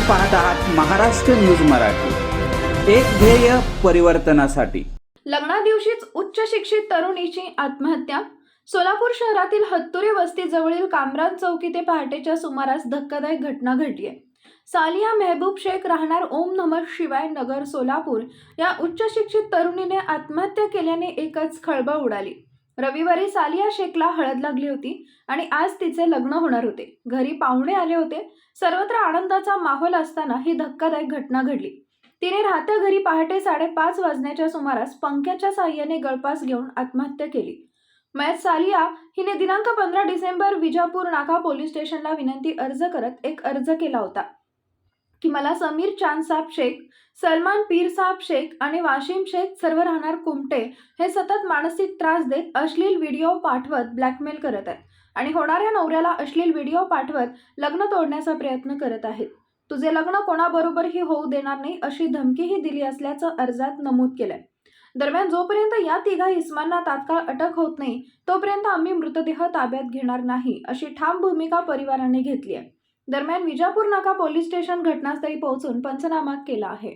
पाहत आहात महाराष्ट्र न्यूज मराठी. एक ध्येय परिवर्तनासाठी. लग्नादिवशीच उच्च शिक्षित तरुणीची आत्महत्या. सोलापूर शहरातील हत्तुरे वस्तीजवळील कामराज चौकी ते पहाटेच्या सुमारास धक्कादायक घटना घडली आहे सालिया मेहबूब शेख राहणार ओम नमः शिवाय नगर सोलापूर या उच्च शिक्षित तरुणीने आत्महत्या केल्याने एकच खळबळ उडाली. रविवारी सालिया शेखला हळद लागली होती आणि आज तिचे लग्न होणार होते. घरी पाहुणे आले होते. सर्वत्र आनंदाचा माहोल असताना ही धक्कादायक घटना घडली. तिने राहत्या घरी पहाटे साडेपाच वाजण्याच्या सुमारास पंख्याच्या साह्याने गळपास घेऊन आत्महत्या केली. मयत सालिया हिने दिनांक पंधरा डिसेंबर विजापूर नाका पोलीस स्टेशनला विनंती अर्ज करत एक अर्ज केला होता. की मला समीर चांद साहेब शेख सलमान पीर साहेब शेख आणि वाशिम शेख सर्व राहणार कुमटे हे सतत मानसिक त्रास देत अश्लील व्हिडिओ पाठवत ब्लॅकमेल करत आहेत. आणि होणाऱ्या नवऱ्याला अश्लील व्हिडिओ पाठवत लग्न तोडण्याचा प्रयत्न करत आहेत. तुझे लग्न कोणाबरोबरही होऊ देणार नाही अशी धमकीही दिली असल्याचं अर्जात नमूद केलंय. दरम्यान जोपर्यंत या तिघा इस्मांना तात्काळ अटक होत नाही तोपर्यंत आम्ही मृतदेह ताब्यात घेणार नाही अशी ठाम भूमिका परिवाराने घेतली आहे. दरम्यान विजापूर नाका पोलीस स्टेशन घटनास्थळी पोहोचून पंचनामा केला आहे.